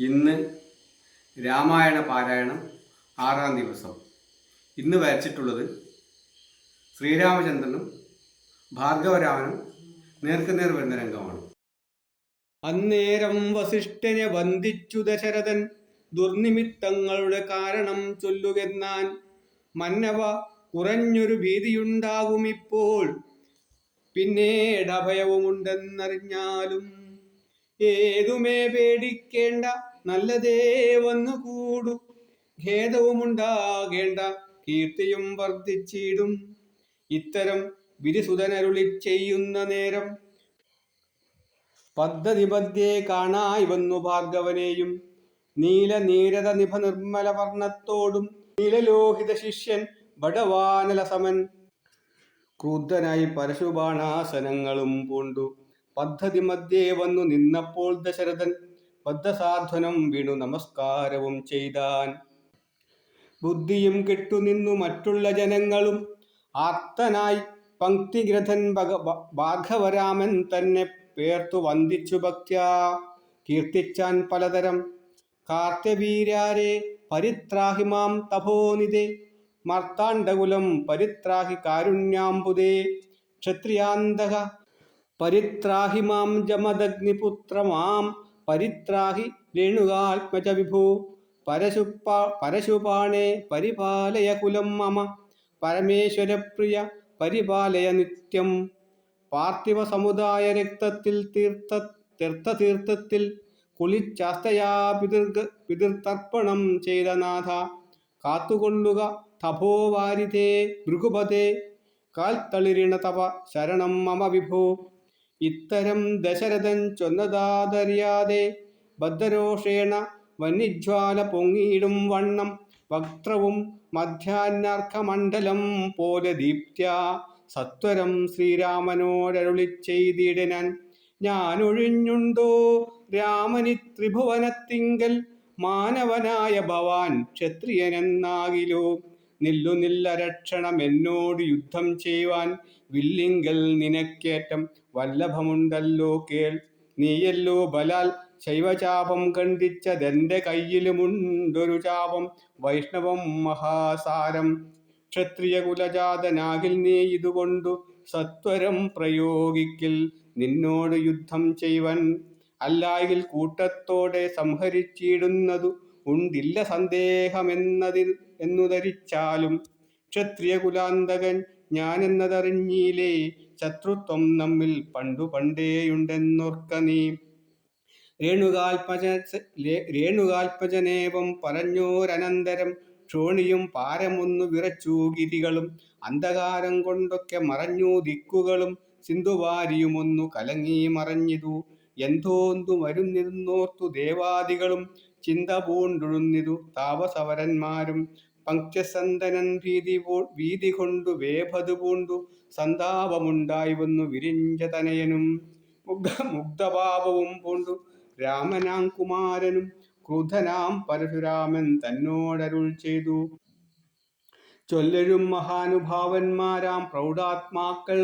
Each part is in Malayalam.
ഇന്ന് രാമായണ പാരായണം ആറാം ദിവസം. ഇന്ന് വരച്ചിട്ടുള്ളത് ശ്രീരാമചന്ദ്രനും ഭാർഗവരാമനും നേർക്കുനേർ വരുന്ന രംഗമാണ്. അന്നേരം വസിഷ്ഠനെ വന്ദിച്ചു ദശരഥൻ. ദുർനിമിത്തങ്ങളുടെ കാരണം ചൊല്ലുകെന്നാൻ മന്നവ കുറഞ്ഞൊരു ഭീതിയുണ്ടാകും ഇപ്പോൾ. പിന്നീട് അഭയവുമുണ്ടെന്നറിഞ്ഞാലും ഏതുമേ പേടിക്കേണ്ട നല്ലതേ വന്നുകൂടു. ഖേദവുമുണ്ടാകേണ്ട കീർത്തിയും വർദ്ധിച്ചിടും. ഇത്തരം വിരിസുതനരുളി ചെയ്യുന്ന നേരം പദ്ധതി മധ്യേ കാണായി വന്നു ഭാർഗവനെയും നീല നീരത നിഭ നിർമ്മല വർണത്തോടും നീലലോഹിത ശിഷ്യൻ ബടവാനല സമൻ. ക്രുദ്ധനായി പരശുബാണാസനങ്ങളും പൂണ്ടു. പദ്ധതി മധ്യേ വന്നു നിന്നപ്പോൾ ദശരഥൻ ബദ്ധസാധ്വനം വിണു നമസ്കാരവും ചെയ്താൻ. ബുദ്ധിയും കെട്ടുനിന്നു മറ്റുള്ള ജനങ്ങളും. ആർത്തനായി പങ്ക്തിഗ്രഥൻ ഭഗ ഭാർഗവരാമൻ തന്നെ പേർത്തു വന്ദിച്ചു ഭക്ത്യാ. കീർത്തിച്ചാൻ പലതരം. കാർത്തവീരാരെ പരിത്രാഹിമാം തപോനിതേ മർത്താണ്ഡകുലം പരിത്രാഹി കാരുണ്യാംബുദേ ക്ഷത്രിയാന്തക പരിത്രാഹി മാം ജമദഗ്നിപുത്ര മാം പരിത്രാഹി രേണുകാത്മജ വിഭൂ പരശുപ്പ പരശുപാണേ പരിപാലയ കുലം മമ. പരമേശ്വരപ്രിയ പരിപാലയ നിത്യം. പാർത്ഥിവ സമുദായ രക്തത്തിൽ തീർത്ഥ തീർത്ഥ തീർത്ഥതീർത്ഥത്തിൽ കുളിച്ചാസ്തയാ പിതൃഗ പിതൃതർപ്പണം ചെയ്ത നാഥ. കാത്തുകൊള്ളുക തപോവാരിതേ ഭൃഗുപതേ. കാൽത്തളിരിണ തപ ശരണം മമ വിഭോ. ഇത്തരം ദശരഥൻ ചൊന്നതാതറിയാതെ ബദ്ധരോഷേണ വന്യജ്വാല പൊങ്ങിയിടും വണ്ണം. വക്ത്രവും മധ്യാഹ്നാർക്കമണ്ഡലം പോലെ ദീപ്ത്യ സത്വരം ശ്രീരാമനോടരുളി ചെയ്തിടനാൻ ഞാനൊഴിഞ്ഞുണ്ടോ രാമനി ത്രിഭുവനത്തിങ്കൽ? മാനവനായ ഭവാൻ ക്ഷത്രിയനെന്നാകിലോ? നില്ലു രക്ഷണം എന്നോട് യുദ്ധം ചെയ്യുവാൻ വില്ലിങ്കൽ നിനക്കേറ്റം വല്ലഭമുണ്ടല്ലോ കേൾ. നീയല്ലോ ബലാൽ ശൈവചാപം ഖണ്ഡിച്ചതെന്റെ കയ്യിലുമുണ്ടൊരു ചാപം. വൈഷ്ണവം മഹാസാരം ക്ഷത്രിയ കുലജാതനാകിൽ നീ ഇതുകൊണ്ടു സത്വരം പ്രയോഗിക്കിൽ നിന്നോട് യുദ്ധം ചെയ്വൻ. അല്ലായിൽ കൂട്ടത്തോടെ സംഹരിച്ചിടുന്നതു ഉണ്ടില്ല സന്ദേഹമെന്നതിൽ എന്നു ധരിച്ചാലും ക്ഷത്രിയ കുലാന്തകൻ ഞാനെന്നതറിഞ്ഞീലേ ശത്രുത്വം നമ്മിൽ പണ്ടു പണ്ടേയുണ്ടെന്നോർക്ക നീ. രേണുകാൽപജ രേണുകാൽപജനേവം പറഞ്ഞോരനന്തരം ക്ഷോണിയും പാരമൊന്നു വിറച്ചു ഗിരികളും അന്ധകാരം കൊണ്ടൊക്കെ മറഞ്ഞു ദിക്കുകളും സിന്ധുവാരിയുമൊന്നു കലങ്ങി മറഞ്ഞിതു. എന്തോന്തു മരുന്നിരുന്നോർത്തു ദേവാദികളും ചിന്ത പൂണ്ടുഴുന്നിതു താപസവരന്മാരും പങ്ക്തിസന്തനൻ ഭീതി വീതി കൊണ്ടു വേഭതു പൂണ്ടു. സന്താപമുണ്ടായി വന്നു വിരിഞ്ച തനയനും മുഗ്ധ മുഗ്ധഭാവവും പൂണ്ടു. രാമനാം കുമാരനും ക്രുധനാം പരശുരാമൻ തന്നോടരുൾ ചെയ്തു. ചൊല്ലഴും മഹാനുഭാവന്മാരാം പ്രൗഢാത്മാക്കൾ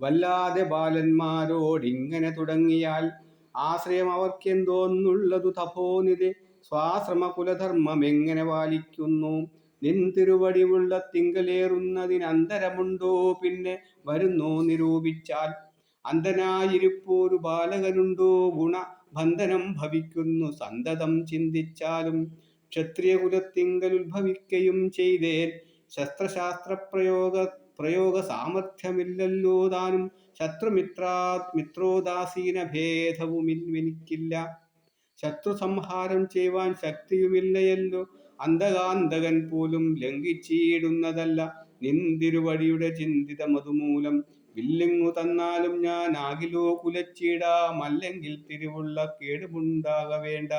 വല്ലാതെ ബാലന്മാരോടിങ്ങനെ തുടങ്ങിയാൽ ആശ്രയം അവർക്കെന്തോന്നുള്ളതു തപോനിതെ സ്വാശ്രമ കുലധർമ്മം എങ്ങനെ പാലിക്കുന്നു? നിൻ തിരുവടിവുള്ള തിങ്കലേറുന്നതിനന്തരമുണ്ടോ പിന്നെ വരുന്നോ നിരൂപിച്ചാൽ. അന്ധനായിരിപ്പോരു ബാലകനുണ്ടോ ഗുണ ബന്ധനം ഭവിക്കുന്നു സന്തതം ചിന്തിച്ചാലും ക്ഷത്രിയകുലത്തിങ്കൽ ഉത്ഭവിക്കയും ചെയ്തേൻ ശസ്ത്രശാസ്ത്ര പ്രയോഗ പ്രയോഗ സാമർഥ്യമില്ലല്ലോ താനും ശത്രുമിത്രാ മിത്രോദാസീന ഭേദവുമില്ല ശത്രു സംഹാരം ചെയ്യുവാൻ ശക്തിയുമില്ലയല്ലോ അന്ധകാന്തകൻ പോലും ലംഘിച്ചിടുന്നതല്ല നിന്തിരുവഴിയുടെ ചിന്തിത മതുമൂലം വില്ലിങ്ങു തന്നാലും ഞാൻ ആകിലോ കുലച്ചിടാമല്ലെങ്കിൽ തിരുവുള്ള കേടുമുണ്ടാക വേണ്ട